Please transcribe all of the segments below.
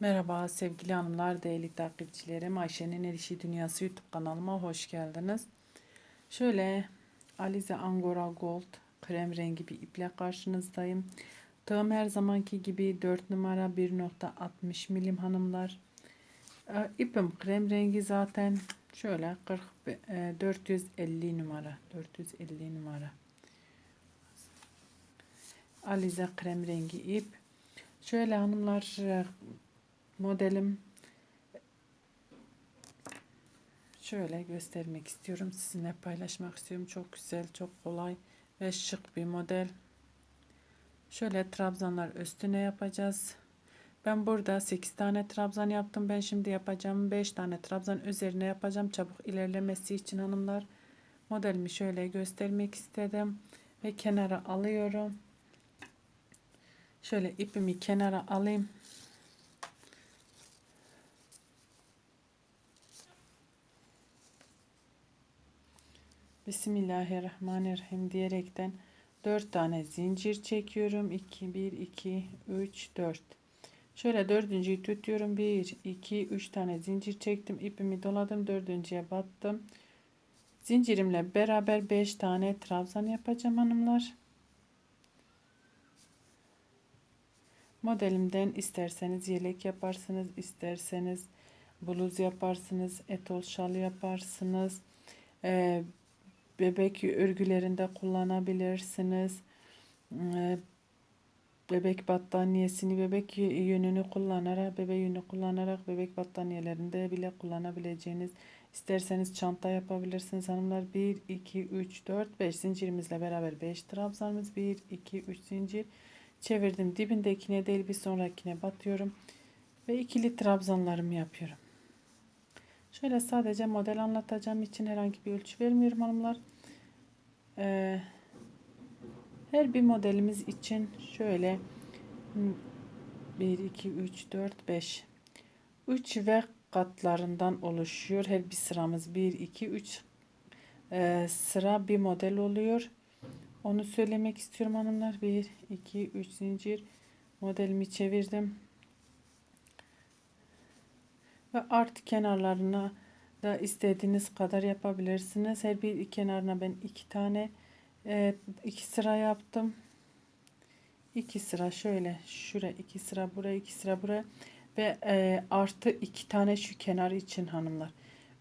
Merhaba sevgili hanımlar, değerli takipçilerim. Ayşe'nin El İşi Dünyası YouTube kanalıma hoş geldiniz. Şöyle Alize Angora Gold krem rengi bir iple karşınızdayım. Tığım her zamanki gibi 4 numara 1.60 milim hanımlar. Ee, İpim krem rengi zaten şöyle 40 e, 450 numara 450 numara. Alize krem rengi ip. Şöyle hanımlar e, modelim şöyle göstermek istiyorum. Sizinle paylaşmak istiyorum. Çok güzel, çok kolay ve şık bir model. Şöyle trabzanlar üstüne yapacağız. Ben burada 8 tane trabzan yaptım. Ben şimdi yapacağım 5 tane trabzan üzerine yapacağım. Çabuk ilerlemesi için hanımlar. Modelimi şöyle göstermek istedim. Ve kenara alıyorum. Şöyle ipimi kenara alayım. Bismillahirrahmanirrahim diyerekten 4 tane zincir çekiyorum. 2 1 2 3 4. Şöyle dördüncüyü tutuyorum. 1 2 3 tane zincir çektim. ipimi doladım. Dördüncüye battım. Zincirimle beraber 5 tane trabzan yapacağım hanımlar. Modelimden isterseniz yelek yaparsınız, isterseniz bluz yaparsınız, etol şal yaparsınız. Ee, bebek örgülerinde kullanabilirsiniz. Ee, bebek battaniyesini bebek yönünü kullanarak, bebek yönü kullanarak bebek battaniyelerinde bile kullanabileceğiniz isterseniz çanta yapabilirsiniz hanımlar. 1 2 3 4 5 zincirimizle beraber 5 trabzanımız 1 2 3 zincir çevirdim. Dibindekine değil bir sonrakine batıyorum ve ikili trabzanlarımı yapıyorum. Şöyle sadece model anlatacağım için herhangi bir ölçü vermiyorum hanımlar. Ee, her bir modelimiz için şöyle 1, 2, 3, 4, 5 3 ve katlarından oluşuyor. Her bir sıramız 1, 2, 3 ee, sıra bir model oluyor. Onu söylemek istiyorum hanımlar. 1, 2, 3 zincir modelimi çevirdim ve art kenarlarına da istediğiniz kadar yapabilirsiniz. Her bir kenarına ben iki tane e, iki sıra yaptım. İki sıra şöyle şuraya iki sıra buraya iki sıra buraya ve e, artı iki tane şu kenar için hanımlar.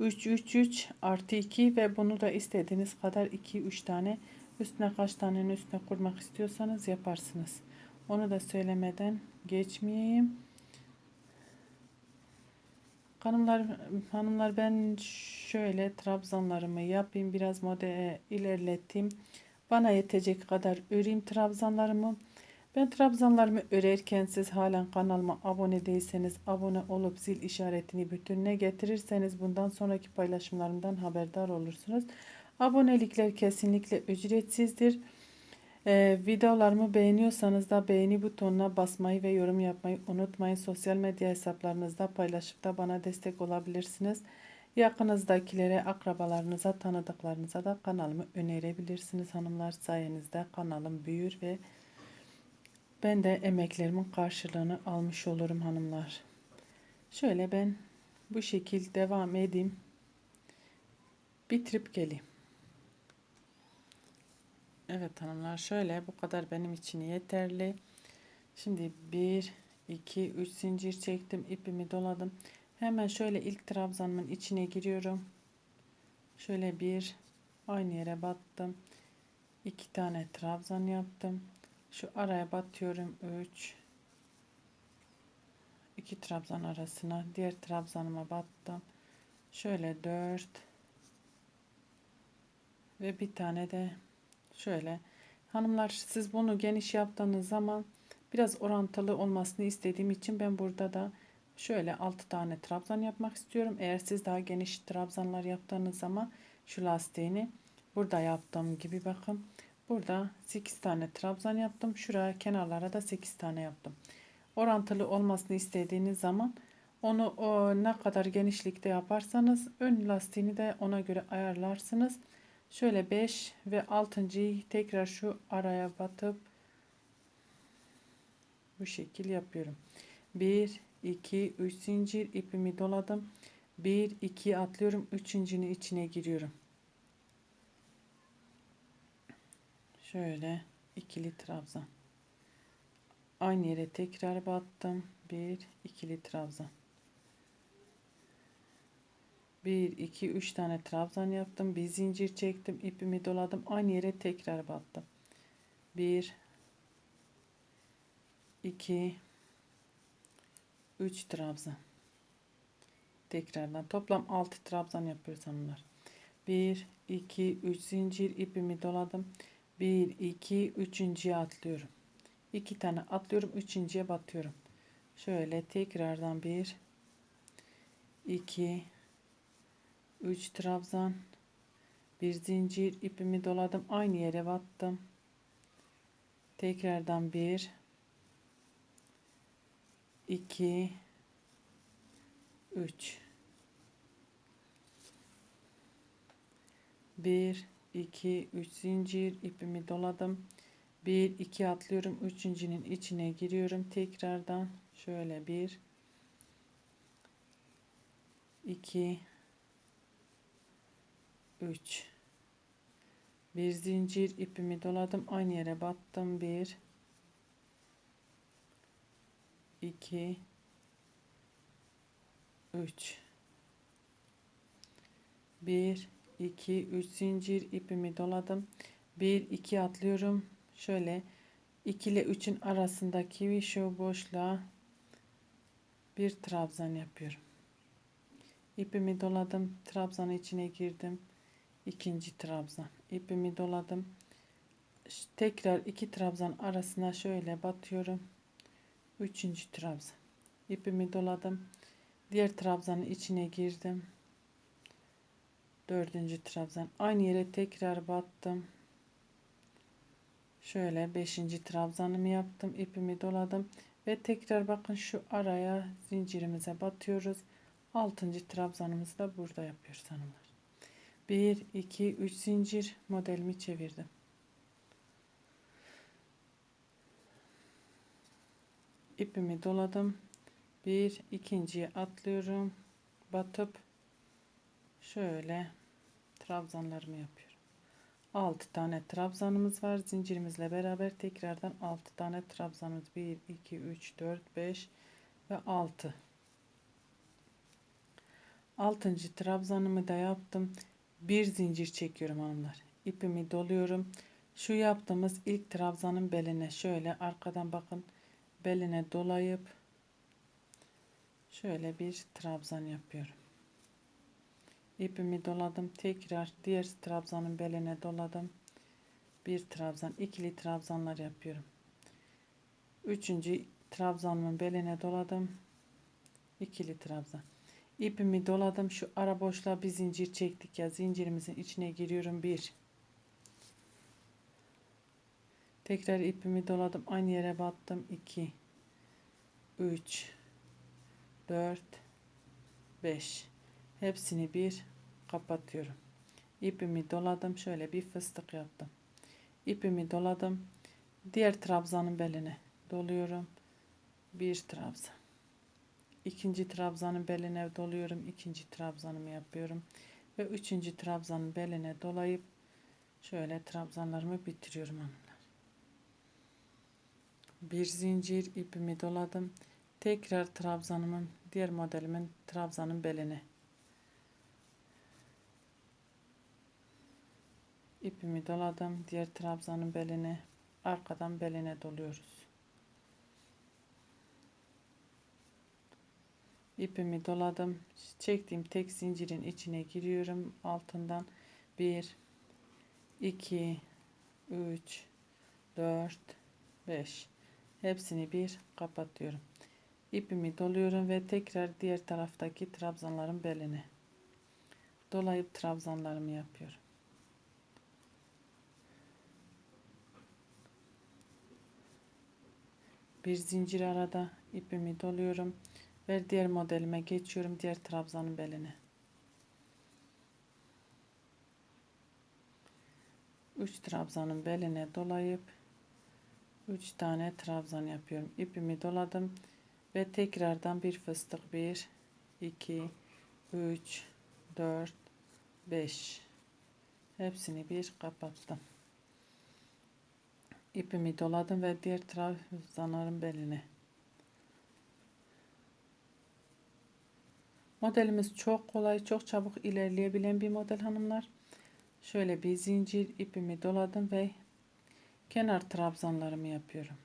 3 3 3 artı 2 ve bunu da istediğiniz kadar 2 3 tane üstüne kaç tanenin üstüne kurmak istiyorsanız yaparsınız. Onu da söylemeden geçmeyeyim. Hanımlar, hanımlar ben şöyle trabzanlarımı yapayım. Biraz model ilerleteyim. Bana yetecek kadar öreyim trabzanlarımı. Ben trabzanlarımı örerken siz halen kanalıma abone değilseniz abone olup zil işaretini bütününe getirirseniz bundan sonraki paylaşımlarımdan haberdar olursunuz. Abonelikler kesinlikle ücretsizdir. Ee, videolarımı beğeniyorsanız da beğeni butonuna basmayı ve yorum yapmayı unutmayın. Sosyal medya hesaplarınızda paylaşıp da bana destek olabilirsiniz. Yakınızdakilere, akrabalarınıza, tanıdıklarınıza da kanalımı önerebilirsiniz. Hanımlar sayenizde kanalım büyür ve ben de emeklerimin karşılığını almış olurum hanımlar. Şöyle ben bu şekilde devam edeyim. Bitirip geleyim. Evet hanımlar şöyle bu kadar benim için yeterli. Şimdi 1 2 3 zincir çektim ipimi doladım. Hemen şöyle ilk trabzanımın içine giriyorum. Şöyle bir aynı yere battım. 2 tane trabzan yaptım. Şu araya batıyorum 3 2 trabzan arasına diğer trabzanıma battım. Şöyle 4 ve bir tane de Şöyle hanımlar siz bunu geniş yaptığınız zaman biraz orantılı olmasını istediğim için ben burada da şöyle 6 tane trabzan yapmak istiyorum. Eğer siz daha geniş trabzanlar yaptığınız zaman şu lastiğini burada yaptığım gibi bakın. Burada 8 tane trabzan yaptım. Şuraya kenarlara da 8 tane yaptım. Orantılı olmasını istediğiniz zaman onu o, ne kadar genişlikte yaparsanız ön lastiğini de ona göre ayarlarsınız. Şöyle 5 ve 6.yı tekrar şu araya batıp bu şekil yapıyorum. 1 2 3 zincir ipimi doladım. 1 2 atlıyorum. Üçüncünün içine giriyorum. Şöyle ikili trabzan. Aynı yere tekrar battım. 1 ikili trabzan 1 2 3 tane trabzan yaptım. Bir zincir çektim. İpimi doladım. Aynı yere tekrar battım. 1 2 3 trabzan. Tekrardan. Toplam 6 trabzan yapıyoruz hanımlar. 1 2 3 zincir. İpimi doladım. 1 2 üçüncüye atlıyorum. 2 tane atlıyorum. Üçüncüye batıyorum. Şöyle tekrardan 1 2 3 trabzan bir zincir ipimi doladım aynı yere battım. Tekrardan 1 2 3 1 2 3 zincir ipimi doladım. 1 2 atlıyorum üçüncünün içine giriyorum tekrardan. Şöyle 1 2 3 bir zincir ipimi doladım aynı yere battım. 1 2 3 1 2 3 zincir ipimi doladım. 1 2 atlıyorum. Şöyle 2 ile 3'ün arasındaki şu boşluğa bir trabzan yapıyorum. İpimi doladım trabzanın içine girdim ikinci trabzan. İpimi doladım. Tekrar iki trabzan arasına şöyle batıyorum. Üçüncü trabzan. İpimi doladım. Diğer trabzanın içine girdim. Dördüncü trabzan. Aynı yere tekrar battım. Şöyle beşinci trabzanımı yaptım. İpimi doladım. Ve tekrar bakın şu araya zincirimize batıyoruz. Altıncı trabzanımızı da burada yapıyoruz hanımlar 1 2 3 zincir modelimi çevirdim. İpimi doladım. Bir ikinciye atlıyorum. Batıp şöyle trabzanlarımı yapıyorum. 6 tane trabzanımız var. Zincirimizle beraber tekrardan 6 tane trabzanımız. 1 2 3 4 5 ve 6 6. trabzanımı da yaptım bir zincir çekiyorum hanımlar. İpimi doluyorum. Şu yaptığımız ilk trabzanın beline şöyle arkadan bakın. Beline dolayıp şöyle bir trabzan yapıyorum. İpimi doladım. Tekrar diğer trabzanın beline doladım. Bir trabzan ikili trabzanlar yapıyorum. Üçüncü trabzanımın beline doladım. İkili trabzan ipimi doladım şu ara boşluğa bir zincir çektik ya zincirimizin içine giriyorum bir. Tekrar ipimi doladım aynı yere battım 2 3 4 5 hepsini bir kapatıyorum. İpimi doladım şöyle bir fıstık yaptım. İpimi doladım diğer trabzanın beline doluyorum. Bir trabzan ikinci trabzanın beline doluyorum ikinci trabzanımı yapıyorum ve üçüncü trabzanın beline dolayıp şöyle trabzanlarımı bitiriyorum hanımlar. Bir zincir ipimi doladım tekrar trabzanımın diğer modelimin trabzanın beline. İpimi doladım diğer trabzanın beline arkadan beline doluyoruz ipimi doladım. Çektiğim tek zincirin içine giriyorum. Altından 1 2 3 4 5 hepsini bir kapatıyorum. İpimi doluyorum ve tekrar diğer taraftaki trabzanların beline dolayıp trabzanlarımı yapıyorum. Bir zincir arada ipimi doluyorum ve diğer modelime geçiyorum diğer trabzanın beline. 3 trabzanın beline dolayıp 3 tane trabzan yapıyorum. İpimi doladım ve tekrardan bir fıstık 1 2 3 4 5 hepsini bir kapattım. İpimi doladım ve diğer trabzanların beline modelimiz çok kolay çok çabuk ilerleyebilen bir model hanımlar şöyle bir zincir ipimi doladım ve kenar trabzanlarımı yapıyorum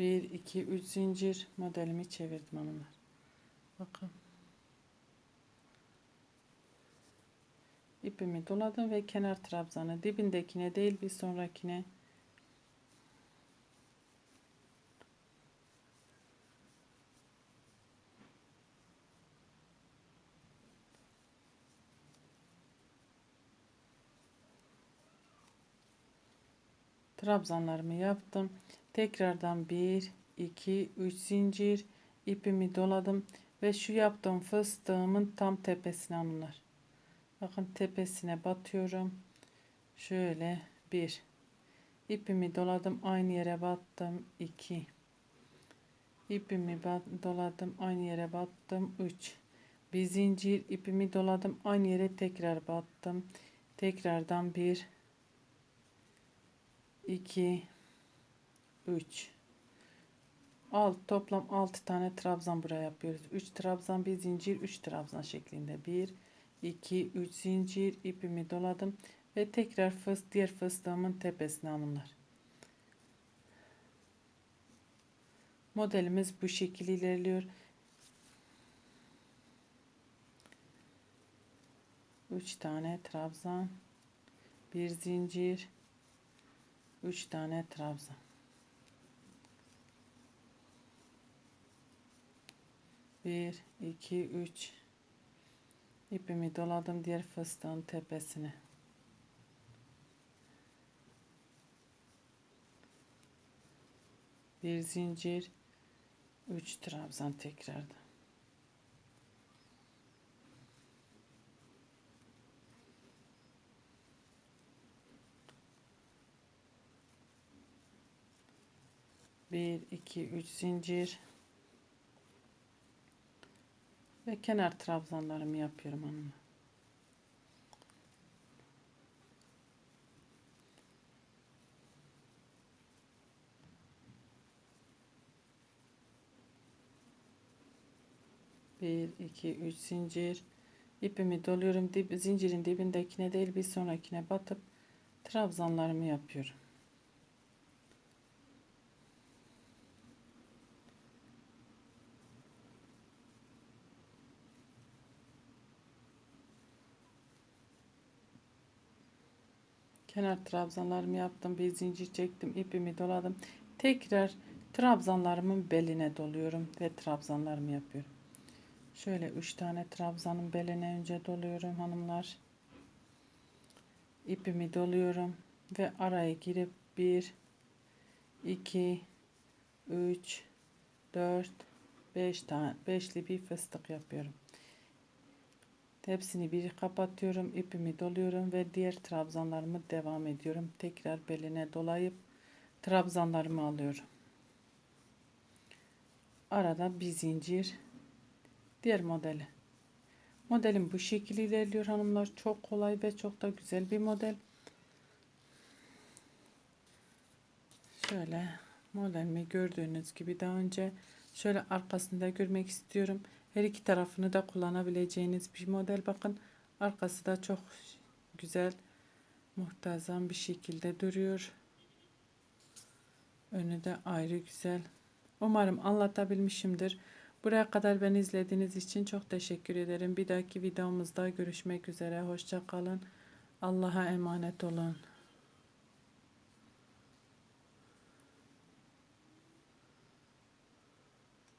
Bir, iki, üç zincir modelimi çevirdim hanımlar. Bakın. İpimi doladım ve kenar trabzanı dibindekine değil bir sonrakine trabzanlarımı yaptım. Tekrardan 1, 2, 3 zincir ipimi doladım ve şu yaptığım fıstığımın tam tepesine hanımlar. Bakın tepesine batıyorum. Şöyle 1 ipimi doladım aynı yere battım. 2 ipimi doladım aynı yere battım. 3 bir zincir ipimi doladım aynı yere tekrar battım. Tekrardan 1 2 3 alt toplam 6 tane trabzan buraya yapıyoruz. 3 trabzan bir zincir 3 trabzan şeklinde. 1 2 3 zincir ipimi doladım ve tekrar fıs diğer fıstığımın tepesine hanımlar. Modelimiz bu şekilde ilerliyor. 3 tane trabzan bir zincir 3 tane trabzan bir iki üç. İpimi doladım diğer fıstığın tepesine. Bir zincir 3 trabzan tekrardan. Bir iki üç zincir ve kenar trabzanlarımı yapıyorum hanım. Bir, iki, üç zincir. ipimi doluyorum. Dip, zincirin dibindekine değil bir sonrakine batıp trabzanlarımı yapıyorum. Kenar trabzanlarımı yaptım bir zincir çektim ipimi doladım. Tekrar trabzanlarımın beline doluyorum ve trabzanlarımı yapıyorum. Şöyle üç tane trabzanın beline önce doluyorum hanımlar. İpimi doluyorum ve araya girip 1 2 3 4 5 tane beşli bir fıstık yapıyorum Hepsini bir kapatıyorum. ipimi doluyorum ve diğer trabzanlarımı devam ediyorum. Tekrar beline dolayıp trabzanlarımı alıyorum. Arada bir zincir. Diğer modeli. Modelim bu şekilde ilerliyor hanımlar. Çok kolay ve çok da güzel bir model. Şöyle modelimi gördüğünüz gibi daha önce şöyle arkasında görmek istiyorum. Her iki tarafını da kullanabileceğiniz bir model. Bakın arkası da çok güzel, muhtazam bir şekilde duruyor. Önü de ayrı güzel. Umarım anlatabilmişimdir. Buraya kadar beni izlediğiniz için çok teşekkür ederim. Bir dahaki videomuzda görüşmek üzere. Hoşça kalın. Allah'a emanet olun.